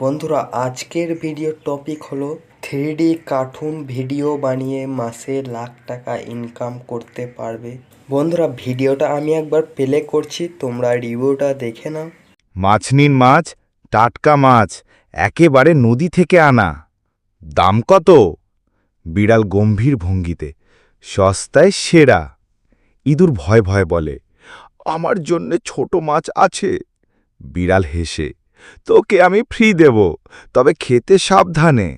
বন্ধুরা, আজকের video topic হলো থ্রি কার্টুন ভিডিও বানিয়ে মাসে লাখ টাকা ইনকাম করতে পারবে। বন্ধুরা ভিডিওটা আমি একবার প্লে করছি, তোমরা রিভিউটা দেখে নাও। মাছ নিন মাছ, টাটকা মাছ, একেবারে নদী থেকে আনা। দাম কত? বিড়াল গম্ভীর ভঙ্গিতে, সস্তায় সেরা। ইঁদুর ভয় ভয় বলে, আমার জন্যে ছোট মাছ আছে। বিড়াল হেসে তোকে আমি ফ্রি দেব, তবে খেতে সাবধানে।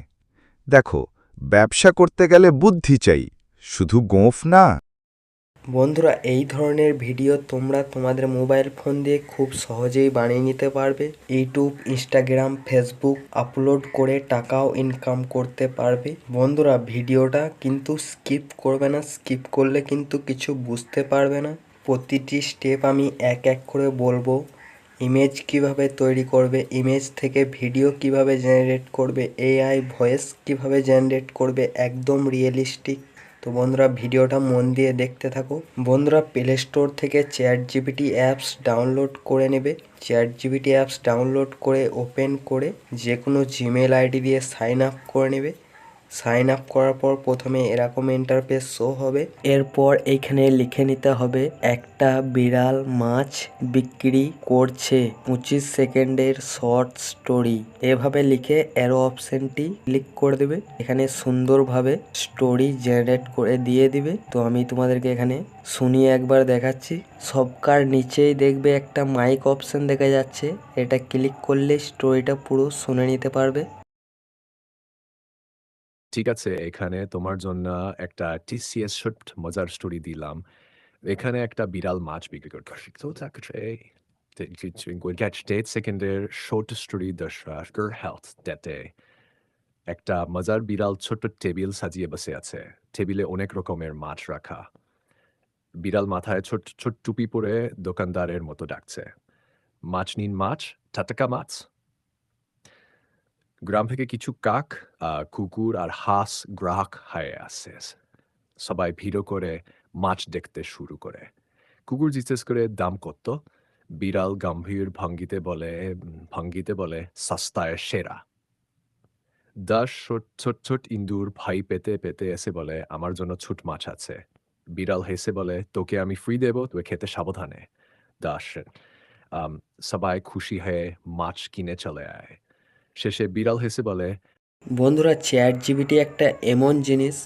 দেখো, ব্যবসা করতে গেলে বুদ্ধি চাই, শুধু গোঁফ না। বন্ধুরা, এই ধরনের ভিডিও তোমরা তোমাদের মোবাইল ফোন দিয়ে খুব সহজেই বানিয়ে নিতে পারবে। ইউটিউব, ইনস্টাগ্রাম, ফেসবুক আপলোড করে টাকাও ইনকাম করতে পারবে। বন্ধুরা, ভিডিওটা কিন্তু স্কিপ করবে না স্কিপ করলে কিন্তু কিছু বুঝতে পারবে না। প্রতিটি স্টেপ আমি এক এক করে বলব। ইমেজ কীভাবে তৈরি করবে ইমেজ থেকে ভিডিও কীভাবে জেনারেট করবে এআই ভয়েস কীভাবে জেনারেট করবে, একদম রিয়েলিস্টিক তো বন্ধুরা ভিডিওটা মন দিয়ে দেখতে থাকো। বন্ধুরা প্লে স্টোর থেকে চ্যাট জিপিটি অ্যাপস ডাউনলোড করে নেবে। চ্যাট জিপিটি অ্যাপস ডাউনলোড করে ওপেন করে যে কোনো জিমেল আইডি দিয়ে সাইন আপ করে নেবে। সাইন আপ করার পর প্রথমে এরকম ইন্টারফেস শো হবে। এরপর এইখানে লিখে নিতে হবে, একটা বিড়াল মাছ বিক্রি করছে, পঁচিশ সেকেন্ডের শর্ট স্টোরি এভাবে লিখে অ্যারো অপশনটি ক্লিক করে দেবে। এখানে সুন্দরভাবে স্টোরি জেনারেট করে দিয়ে দিবে। তো আমি তোমাদেরকে এখানে শুনিয়ে একবার দেখাচ্ছি। সবকার নিচেই দেখবে একটা মাইক অপশন দেখা যাচ্ছে। এটা ক্লিক করলে স্টোরিটা পুরো শুনে নিতে পারবে। ঠিক আছে, এখানে তোমার জন্য একটা টিসিএস শর্ট মজার স্টোরি দিলাম। এখানে একটা বিড়াল মাছ বিক্রি করতে শিখতো তাকে স্টেট সেকেন্ডের শর্ট স্টোরি দর্শকের হেলথ ডেটে একটা মজার বিড়াল ছোট্ট টেবিল সাজিয়ে বসে আছে। টেবিলে অনেক রকমের মাছ রাখা। বিড়াল মাথায় ছোট ছোট টুপি পরে দোকানদারের মতো ডাকছে। মাছ নিন মাছ, টাটকা মাছ। গ্রাম থেকে কিছু কাক আহ, কুকুর আর হাঁস গ্রাহক হয়ে আসে। সবাই ভিড় করে মাছ দেখতে শুরু করে। কুকুর জিজ্ঞেস করে দাম কত? বিড়াল গম্ভীর ভঙ্গিতে বলে ভঙ্গিতে বলে সস্তায় সেরা। দাস ছোট ছোট ছোট ইন্দুর ভাই পেতে পেতে এসে বলে আমার জন্য ছোট মাছ আছে। বিড়াল হেসে বলে তোকে আমি ফ্রি দেব তুই খেতে সাবধানে। দাস সবাই খুশি হয়ে মাছ কিনে চলে আয়। শেষে বিড়াল হেসে বলে, বন্ধুরা চ্যাট জিবিটি একটা এমন জিনিস,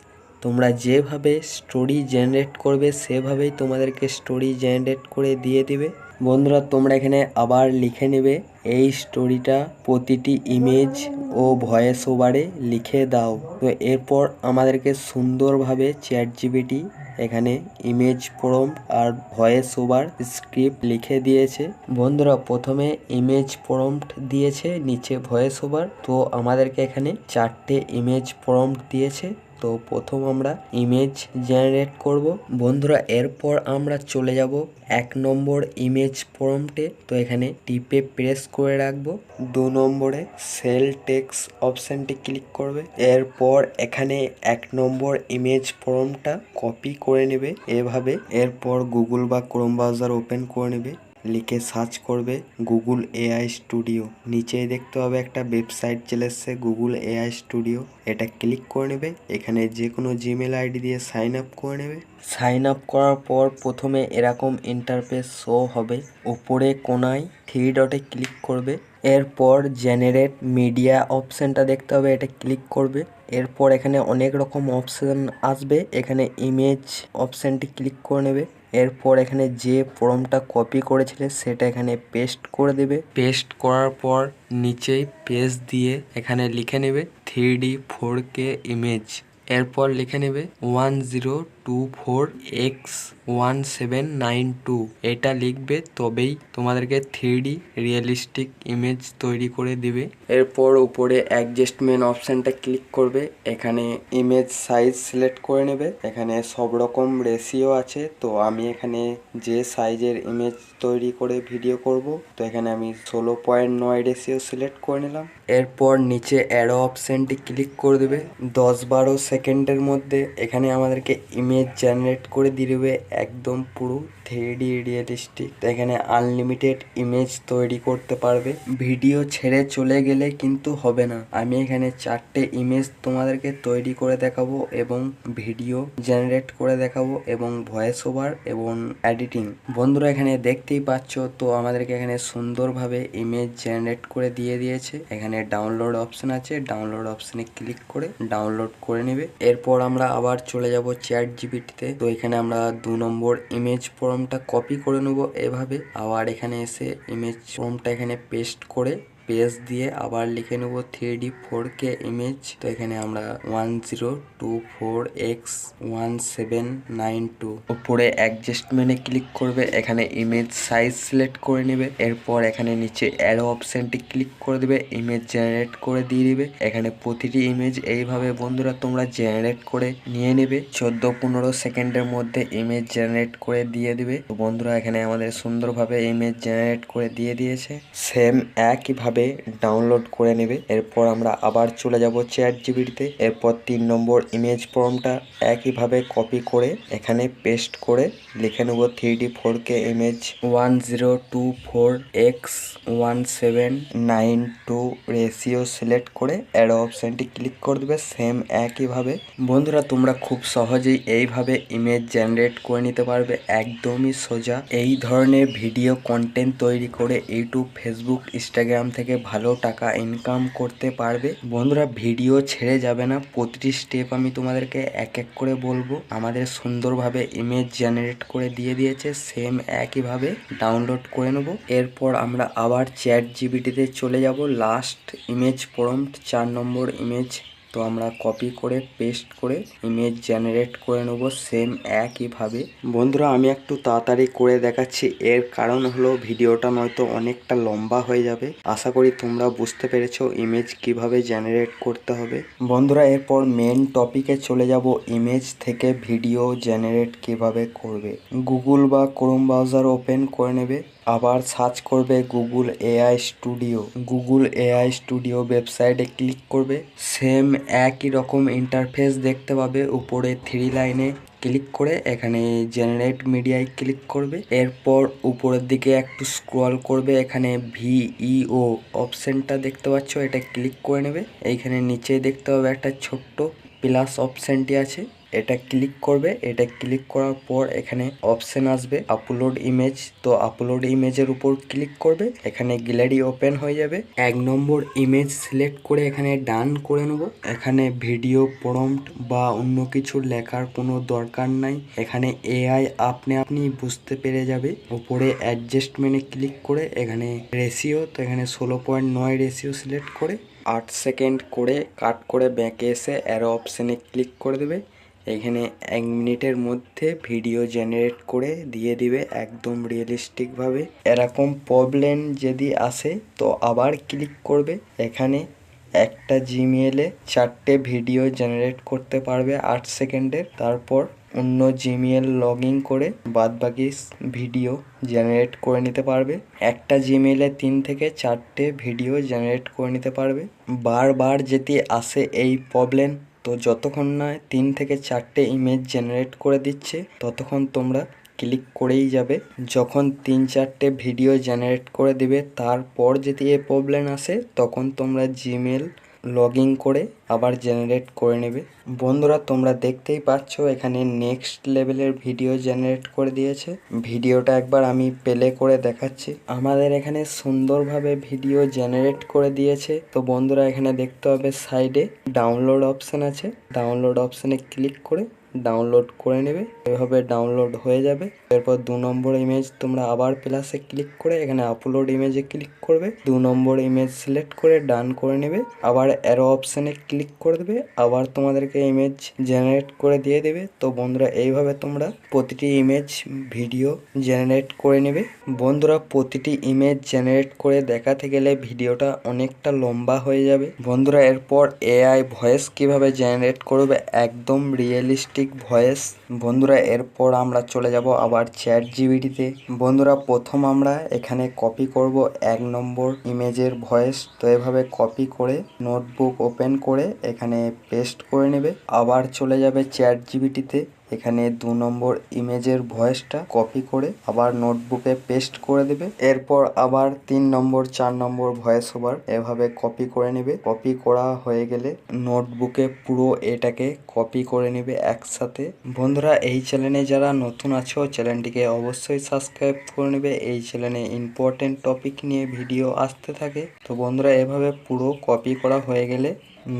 তোমরা যেভাবে স্টোরি জেনারেট করবে, সেভাবেই তোমাদেরকে স্টোরি জেনারেট করে দিয়ে দিবে। বন্ধুরা, তোমরা এখানে আবার লিখে নেবে। এই স্টোরিটা প্রতিটি ইমেজ ও ভয়েস ওভারে লিখে দাও। তো এরপর আমাদেরকে সুন্দরভাবে চ্যাট জিবিটি এখানে ইমেজ প্রম্পট আর ভয়েস ওভার স্ক্রিপ্ট লিখে দিয়েছে। বন্ধুরা, প্রথমে ইমেজ প্রম্পট দিয়েছে, নিচে ভয়েস ওভার তো আমাদেরকে এখানে চারটে ইমেজ প্রম্পট দিয়েছে। তো প্রথম আমরা ইমেজ জেনারেট করব। বন্ধুরা, এরপর আমরা চলে যাব এক নম্বর ইমেজ প্রম্পটে তো এখানে টিপে প্রেস করে রাখব। দু নম্বরে সেল টেক্স অপশনটি ক্লিক করবে। এরপর এখানে এক নম্বর ইমেজ ফর্মটা কপি করে নেবে। এভাবে এরপর গুগল বা ক্রোম ব্রাউজার ওপেন করে নেবে। লিখে সার্চ করবে গুগল এআই স্টুডিও। নিচেই দেখতে হবে একটা ওয়েবসাইট চলে এসছে, গুগল এআই স্টুডিও। এটা ক্লিক করে নেবে, এখানে যে কোনো জিমেল আইডি দিয়ে সাইন আপ করে নেবে। সাইন আপ করার পর প্রথমে এরকম ইন্টারফেস শো হবে, উপরে কোনায় থ্রি ডটে ক্লিক করবে। এরপর জেনারেট মিডিয়া অপশনটা দেখতে হবে, এটা ক্লিক করবে। এরপর এখানে অনেক রকম অপশন আসবে, এখানে ইমেজ অপশনটি ক্লিক করে নেবে। এরপর এখানে যে ফর্মটা কপি করেছিলে সেটা এখানে পেস্ট করে দেবে। পেস্ট করার পর নিচেই পেজ দিয়ে এখানে লিখে নেবে three D four K image এরপর লিখে নেবে one zero two four X one seven nine two এটা লিখবে তবেই তোমাদেরকে থ্রি ডি রিয়েলিস্টিক ইমেজ তৈরি করে দিবে। এরপর উপরে অ্যাডজাস্টমেন্ট অপশানটা ক্লিক করবে। এখানে ইমেজ সাইজ সিলেক্ট করে নেবে। এখানে সব রকম রেশিও আছে। তো আমি এখানে যে সাইজের ইমেজ তৈরি করে ভিডিও করব, তো এখানে আমি ষোলো পয়েন্ট নয় রেশিও সিলেক্ট করে নিলাম। এরপর নিচে অ্যারো অপশানটি ক্লিক করে দেবে। দশ বারো সেকেন্ডের মধ্যে এখানে আমাদেরকে ইমেজ জেনারেট করে দিয়ে দেবে একদম পুরো থ্রি রিয়েলিস্টিক এখানে আনলিমিটেড ইমেজ তৈরি করতে পারবে। ভিডিও ছেড়ে চলে গেলে কিন্তু হবে না। আমি এখানে চারটে ইমেজ তোমাদেরকে তৈরি করে দেখাবো এবং ভিডিও জেনারেট করে দেখাবো এবং ভয়েস ওভার এবং এডিটিং বন্ধুরা, এখানে দেখতেই পাচ্ছ, তো আমাদেরকে এখানে সুন্দরভাবে ইমেজ জেনারেট করে দিয়ে দিয়েছে। এখানে ডাউনলোড অপশন আছে। ডাউনলোড অপশনে ক্লিক করে ডাউনলোড করে নেবে। এরপর আমরা আবার চলে যাব চ্যাট জিবিটিতে তো। এখানে আমরা দু নম্বর ইমেজ ফর্মটা কপি করে নেব এভাবে। আবার এখানে এসে ইমেজ ফর্মটা এখানে পেস্ট করে পেজ দিয়ে আবার লিখে নেব three D four K image তো এখানে আমরা one zero two four X one seven nine two উপরে অ্যাডজাস্টমেন্টে ক্লিক করবে, এখানে ইমেজ সাইজ সিলেক্ট করে নেবে। এরপর এখানে নিচে অ্যারো অপশনটি ক্লিক করে দেবে ইমেজ জেনারেট করে দিয়ে দিবে। এখানে প্রতিটি ইমেজ এইভাবে বন্ধুরা তোমরা জেনারেট করে নিয়ে নেবে। চোদ্দ পনেরো সেকেন্ডের মধ্যে ইমেজ জেনারেট করে দিয়ে দিবে। বন্ধুরা এখানে আমাদের সুন্দরভাবে ইমেজ জেনারেট করে দিয়ে দিয়েছে। সেম একইভাবে ডাউনলোড করে নেবে। এরপর আমরা আবার চলে যাব চ্যাট জিবিটিতে এরপর তিন নম্বর ইমেজ ফর্মটা একইভাবে কপি করে এখানে পেস্ট করে লিখে নেব three D four K image one zero two four X one seven nine two ratio select করে অ্যারো অপশানটি ক্লিক করে দেবে সেম একইভাবে। বন্ধুরা, তোমরা খুব সহজেই এইভাবে ইমেজ জেনারেট করে নিতে পারবে। একদমই সোজা। এই ধরনের ভিডিও কন্টেন্ট তৈরি করে ইউটিউব ফেসবুক ইনস্টাগ্রাম থেকে ভালো টাকা ইনকাম করতে পারবে। বন্ধুরা ভিডিও ছেড়ে যাবে না। প্রতিটি স্টেপ আমি তোমাদেরকে এক এক করে বলব। আমাদের সুন্দরভাবে ইমেজ জেনারেট করে দিয়ে দিয়েছে। সেম একইভাবে ডাউনলোড করে নেব। এরপর আমরা আবার চ্যাট জিবিটিতে চলে যাব। লাস্ট ইমেজ প্রম্পট চার নম্বর ইমেজ তো আমরা কপি করে পেস্ট করে ইমেজ জেনারেট করে নেব সেম একইভাবে। বন্ধুরা, আমি একটু তাড়াতাড়ি করে দেখাচ্ছি। এর কারণ হলো ভিডিওটা নয়তো অনেকটা লম্বা হয়ে যাবে। আশা করি তোমরা বুঝতে পেরেছ ইমেজ কীভাবে জেনারেট করতে হবে। বন্ধুরা, এরপর মেন টপিকে চলে যাব ইমেজ থেকে ভিডিও জেনারেট কীভাবে করবে। গুগল বা ক্রোম ব্রাউজার ওপেন করে নেবে। আবার সার্চ করবে Google AI studio Google AI studio ওয়েবসাইটে ক্লিক করবে। সেম একই রকম ইন্টারফেস দেখতে পাবে। উপরে থ্রি লাইনে ক্লিক করে এখানে জেনারেট মিডিয়ায় ক্লিক করবে। এরপর উপরের দিকে একটু স্ক্রল করবে। এখানে ভিইও অপশানটা দেখতে পাচ্ছ, এটা ক্লিক করে নেবে। এইখানে নিচে দেখতে পাবে একটা ছোট্ট প্লাস অপশানটি আছে। এটা ক্লিক করবে, এটা ক্লিক করার পর এখানে অপশন আসবে আপলোড ইমেজ তো আপলোড ইমেজের উপর ক্লিক করবে, এখানে গ্যালারি ওপেন হয়ে যাবে। এক নম্বর ইমেজ সিলেক্ট করে এখানে ডান করে নেব। এখানে ভিডিও প্রম্পট বা অন্য কিছু লেখার কোনো দরকার নাই। এখানে এআই আপনি আপনি বুঝতে পেরে যাবে। উপরে অ্যাডজাস্টমেন্টে ক্লিক করে এখানে রেশিও তো এখানে ষোলো পয়েন্ট নয় রেশিও সিলেক্ট করে আট সেকেন্ড করে কাট করে ব্যাঁকে এসে অ্যারো অপশানে ক্লিক করে দেবে। এখানে এক মিনিটের মধ্যে ভিডিও জেনারেট করে দিয়ে দিবে একদম রিয়েলিস্টিকভাবে। এরকম প্রবলেম যদি আসে, তো আবার ক্লিক করবে। এখানে একটা জিমেলে চারটে ভিডিও জেনারেট করতে পারবে আট সেকেন্ডের। তারপর অন্য জিমেল লগ ইন করে বাদবাকি ভিডিও জেনারেট করে নিতে পারবে। একটা জিমেলে তিন থেকে চারটে ভিডিও জেনারেট করে নিতে পারবে। বারবার যদি আসে এই প্রবলেম তো যতক্ষণ না তিন থেকে চারটে ইমেজ জেনারেট করে দিচ্ছে, ততক্ষণ তোমরা ক্লিক করেই যাবে। যখন তিন চারটে ভিডিও জেনারেট করে দেবে, তারপর যদি এ প্রবলেম আসে, তখন তোমরা জিমেল লগ ইন করে আবার জেনারেট করে নেবে। বন্ধুরা, তোমরা দেখতেই পাচ্ছ, এখানে নেক্সট লেভেলের ভিডিও জেনারেট করে দিয়েছে। ভিডিওটা একবার আমি প্লে করে দেখাচ্ছি। আমাদের এখানে সুন্দরভাবে ভিডিও জেনারেট করে দিয়েছে। তো বন্ধুরা, এখানে দেখতে হবে সাইডে ডাউনলোড অপশান আছে। ডাউনলোড অপশানে ক্লিক করে ডাউনলোড করে নেবে। এভাবে ডাউনলোড হয়ে যাবে। এরপর দু নম্বর ইমেজ তোমরা আবার প্লাসে ক্লিক করে এখানে আপলোড ইমেজে ক্লিক করবে। দু নম্বর ইমেজ সিলেক্ট করে ডান করে নেবে। আবার অ্যারো অপশানে ক্লিক করে দেবে। আবার তোমাদেরকে ইমেজ জেনারেট করে দিয়ে দেবে। তো বন্ধুরা, এইভাবে তোমরা প্রতিটি ইমেজ ভিডিও জেনারেট করে নেবে। বন্ধুরা, প্রতিটি ইমেজ জেনারেট করে দেখাতে গেলে ভিডিওটা অনেকটা লম্বা হয়ে যাবে। বন্ধুরা, এরপর এআই ভয়েস কীভাবে জেনারেট করবে একদম রিয়েলিস্টিক ভয়েস বন্ধুরা, এরপর আমরা চলে যাব আবার চ্যাট জিবিটিতে বন্ধুরা, প্রথম আমরা এখানে কপি করব এক নম্বর ইমেজের ভয়েস তো এভাবে কপি করে নোটবুক ওপেন করে এখানে পেস্ট করে নেবে। আবার চলে যাবে চ্যাট জিবিটিতে এখানে দু নম্বর ইমেজের ভয়েসটা কপি করে আবার নোটবুকে পেস্ট করে দেবে। এরপর আবার তিন নম্বর, চার নম্বর ভয়েস ওভার এভাবে কপি করে নেবে। কপি করা হয়ে গেলে নোটবুকে পুরো এটাকে কপি করে নেবে একসাথে। বন্ধুরা, এই চ্যানেলে যারা নতুন আছো চ্যানেলটিকে অবশ্যই সাবস্ক্রাইব করে নেবে। এই চ্যানেলে ইম্পর্টেন্ট টপিক নিয়ে ভিডিও আসতে থাকে। তো বন্ধুরা, এভাবে পুরো কপি করা হয়ে গেলে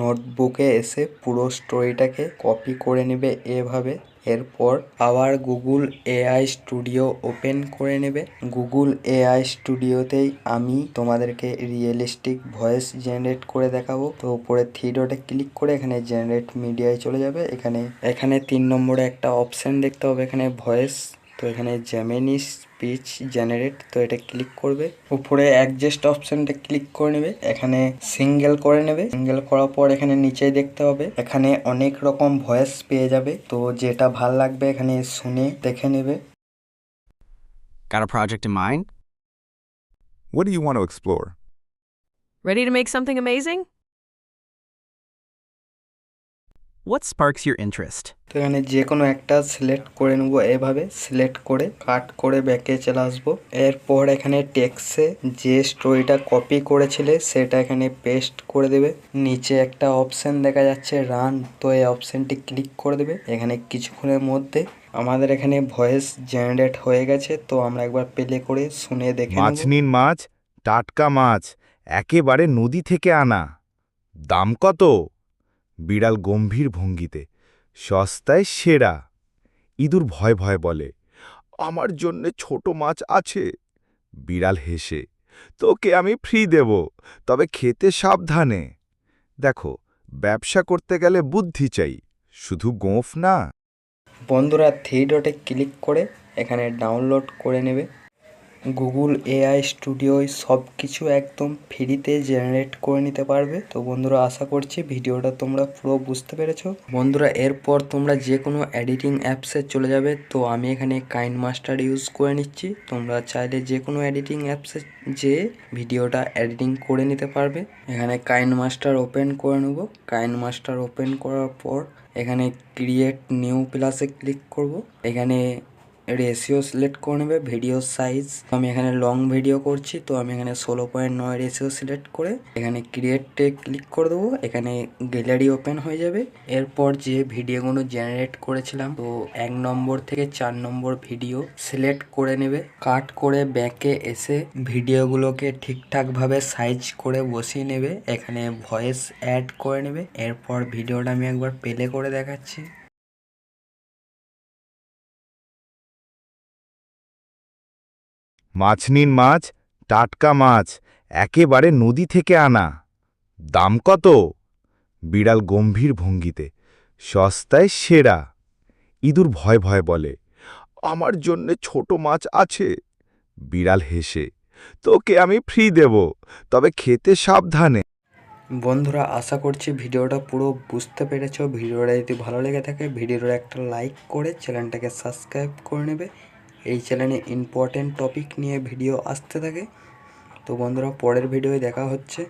নোটবুকে এসে পুরো স্টোরিটাকে কপি করে নেবে এভাবে। এরপর আবার গুগল এআই স্টুডিও ওপেন করে নেবে। গুগল এআই স্টুডিওতেই আমি তোমাদেরকে রিয়েলিস্টিক ভয়েস জেনারেট করে দেখাবো। তো উপরে থ্রি ডটে ক্লিক করে এখানে জেনারেট মিডিয়ায় চলে যাবে। এখানে এখানে তিন নম্বরে একটা অপশান দেখতে হবে। এখানে ভয়েস তো এখানে জেমিনি স্পিচ জেনারেট তো এটা ক্লিক করবে উপরে অ্যাডজাস্ট অপশনটা ক্লিক করে নেবে এখানে সিঙ্গেল করে নেবে সিঙ্গেল করার পর এখানে নিচে দেখতে হবে এখানে অনেক রকম ভয়েস পেয়ে যাবে তো যেটা ভালো লাগবে এখানে শুনে দেখে নেবে Got a project in mind? What do you want to explore? Ready to make something amazing? What sparks your interest? তো এখানে যে কোনো একটা সিলেক্ট করে নেব এভাবে সিলেক্ট করে কাট করে ব্যাকে চলে আসব। এরপর এখানে টেক্সে যে স্টোরিটা কপি করেছিলে, সেটা এখানে পেস্ট করে দেবে। নিচে একটা অপশন দেখা যাচ্ছে রান তো এই অপশনটি ক্লিক করে দেবে। এখানে কিছুক্ষণের মধ্যে আমাদের এখানে ভয়েস জেনারেট হয়ে গেছে, তো আমরা একবার প্লে করে শুনে দেখে মাছ নিন মাছ, টাটকা মাছ, একেবারে নদী থেকে আনা। দাম কত? বিড়াল গম্ভীর ভঙ্গিতে। সস্তায় সেরা। ইঁদুর ভয় ভয় বলে, আমার জন্যে ছোট মাছ আছে। বিড়াল হেসে, তোকে আমি ফ্রি দেব, তবে খেতে সাবধানে। দেখো, ব্যবসা করতে গেলে বুদ্ধি চাই, শুধু গোঁফ না। বন্ধুরা, থ্রি ডটে ক্লিক করে এখানে ডাউনলোড করে নেবে। গুগল এআই স্টুডিওয় সব কিছু একদম ফ্রিতে জেনারেট করে নিতে পারবে। তো বন্ধুরা, আশা করছি ভিডিওটা তোমরা পুরো বুঝতে পেরেছ। বন্ধুরা, এরপর তোমরা যে কোনো এডিটিং অ্যাপসে চলে যাবে। তো আমি এখানে কাইন মাস্টার ইউজ করে নিচ্ছি। তোমরা চাইলে যে কোনো এডিটিং অ্যাপসে যে ভিডিওটা এডিটিং করে নিতে পারবে। এখানে কাইন মাস্টার ওপেন করে নেব। কাইন মাস্টার ওপেন করার পর এখানে ক্রিয়েট নিউ প্লাসে ক্লিক করব। এখানে রেশিও সিলেক্ট করে নেবে ভিডিও সাইজ আমি এখানে লং ভিডিও করছি, তো আমি এখানে ষোলো পয়েন্ট নয় রেশিও সিলেক্ট করে এখানে ক্রিয়েটে ক্লিক করে দেবো, এখানে গ্যালারি ওপেন হয়ে যাবে। এরপর যে ভিডিওগুলো জেনারেট করেছিলাম, তো এক নম্বর থেকে চার নম্বর ভিডিও সিলেক্ট করে নেবে। কাট করে ব্যাকে এসে ভিডিওগুলোকে ঠিকঠাকভাবে সাইজ করে বসিয়ে নেবে। এখানে ভয়েস অ্যাড করে নেবে। এরপর ভিডিওটা আমি একবার প্লে করে দেখাচ্ছি। মাছ নিন মাছ, টাটকা মাছ, একেবারে নদী থেকে আনা। দাম কত? বিড়াল গম্ভীর ভঙ্গিতে, সস্তায় সেরা। ইঁদুর ভয় ভয় বলে, আমার জন্যে ছোট মাছ আছে। বিড়াল হেসে, তোকে আমি ফ্রি দেব, তবে খেতে সাবধানে। বন্ধুরা, আশা করছি ভিডিওটা পুরো বুঝতে পেরেছ। ভিডিওটা যদি ভালো লেগে থাকে ভিডিওটা একটা লাইক করে চ্যানেলটাকে সাবস্ক্রাইব করে নেবে। এই চ্যানেলে ইম্পর্টেন্ট টপিক নিয়ে ভিডিও আসতে থাকে। তো বন্ধুরা পরের ভিডিওয় দেখা হচ্ছে।